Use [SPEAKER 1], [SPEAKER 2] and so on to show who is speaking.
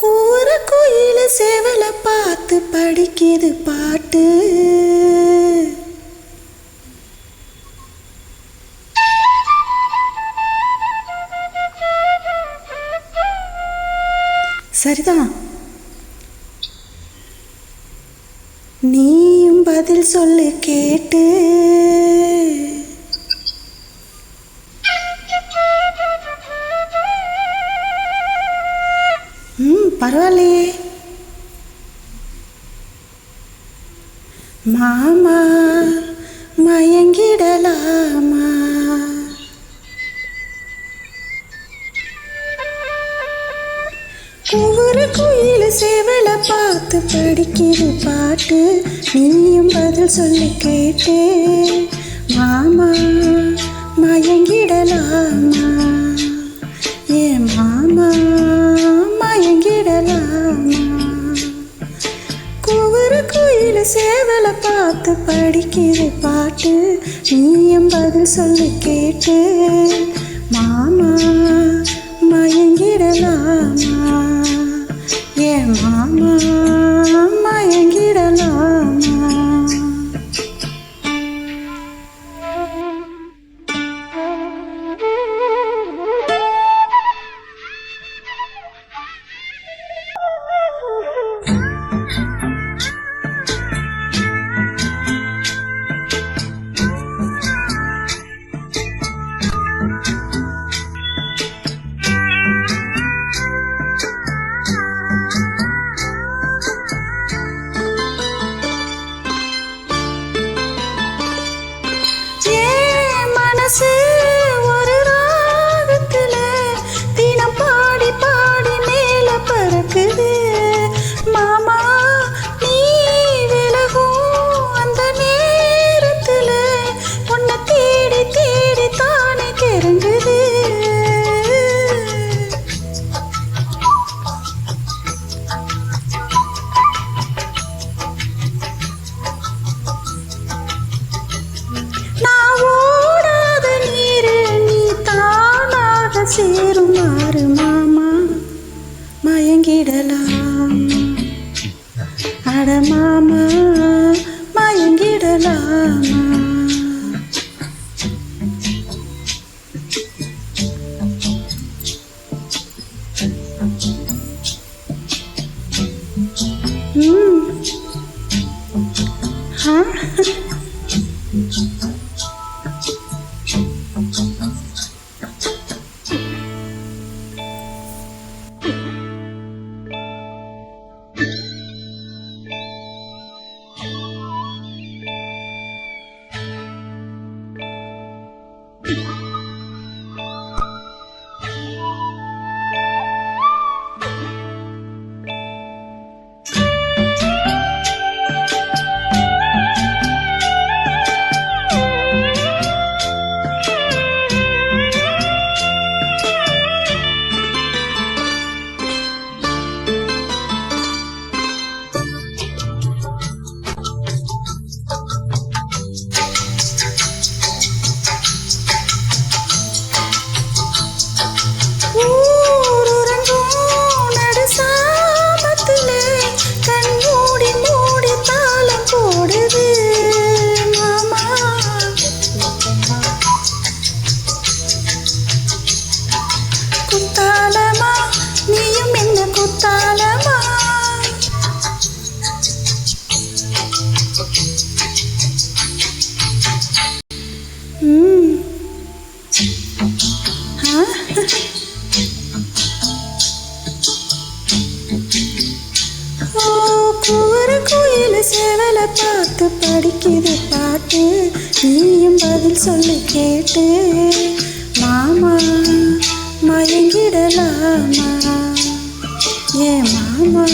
[SPEAKER 1] கூற கோயில சேவலை பார்த்து படிக்குது பாட்டு. சரிதான் நீயும் பதில் சொல்லு கேட்டு. வரலையே மாமா மயங்கிடலாமா? ஒவ்வொரு குயில் சேவல பார்த்து படிக்கிற பாட்டு நீயும் பதில் சொல்லி கேட்டு மாமா மயங்கிடலாமா? ஏமா சேவலை பார்த்து படிக்கிற பாட்டு நீயும் பதில் சொல்லி கேட்டு. மாமா மயங்கிடலாமா தானாக சேருமாறு மாமா மயங்கிடலாம். அட மாமா மயங்கிடலாமா? குத்தாலமா? நீயும் என்ன குத்தாலமா? ம். பார்த்து படிக்குது பாட்டு. நீயும் பதில் சொல்லி கேட்டு. மாமா. மயங்கிடலாமா? ஏ மாமா